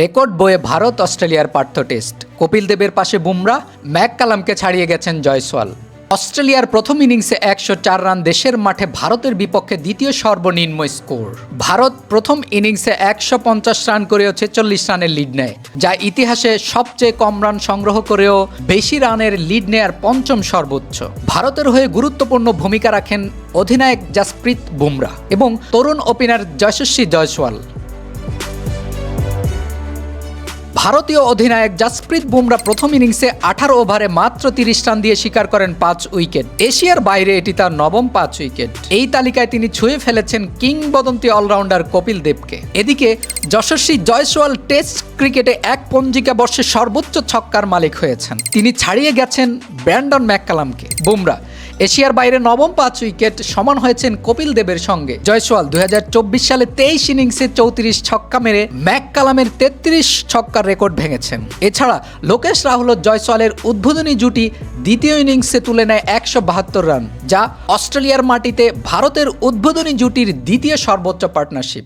Record বয়ে ভারত, অস্ট্রেলিয়ার Partha test. Kapil দেবের পাশে বুমরা, ম্যাক কালামকে ছাড়িয়ে গেছেন জয়সওয়াল। অস্ট্রেলিয়ার প্রথম ইনিংসে একশো চার রান দেশের মাঠে ভারতের বিপক্ষে দ্বিতীয় সর্বনিম্ন স্কোর। ভারত প্রথম ইনিংসে একশো পঞ্চাশ রান করেও ছেচল্লিশ রানের লিড নেয়, যা ইতিহাসে সবচেয়ে কম রান সংগ্রহ করেও বেশি রানের লিড নেয়ার পঞ্চম সর্বোচ্চ। ভারতের হয়ে গুরুত্বপূর্ণ ভূমিকা রাখেন অধিনায়ক জাসপ্রীত বুমরা এবং তরুণ ওপেনার যশস্বী জয়সওয়াল। ভারতীয় অধিনায়ক জাসপ্রীত বুমরা প্রথম ইনিংসে আঠারো ওভারে মাত্র তিরিশ রান দিয়ে শিকার করেন পাঁচ উইকেট। এশিয়ার বাইরে এটি তার নবম পাঁচ উইকেট। এই তালিকায় তিনি ছুঁয়ে ফেলেছেন কিংবদন্তি অলরাউন্ডার কপিল দেবকে। এদিকে যশস্বী জয়সওয়াল টেস্ট ক্রিকেটে এক পঞ্জিকা বর্ষে সর্বোচ্চ ছক্কার মালিক হয়েছেন। তিনি ছাড়িয়ে গেছেন ব্র্যান্ডন ম্যাককালামকে। বুমরা এশিয়ার বাইরে নবম পাঁচ উইকেট সমান হয়েছেন কপিল দেবের সঙ্গে। জয়সওয়াল দুই সালে তেইশ ইনিংসে চৌত্রিশ ছক্কা মেরে ম্যাক কালামের তেত্রিশ ছক্কার রেকর্ড ভেঙেছেন। এছাড়া লোকেশ রাহুল ও জয়সওয়ালের উদ্বোধনী জুটি দ্বিতীয় ইনিংসে তুলে নেয় একশো বাহাত্তর রান, যা অস্ট্রেলিয়ার মাটিতে ভারতের উদ্বোধনী জুটির দ্বিতীয় সর্বোচ্চ পার্টনারশিপ।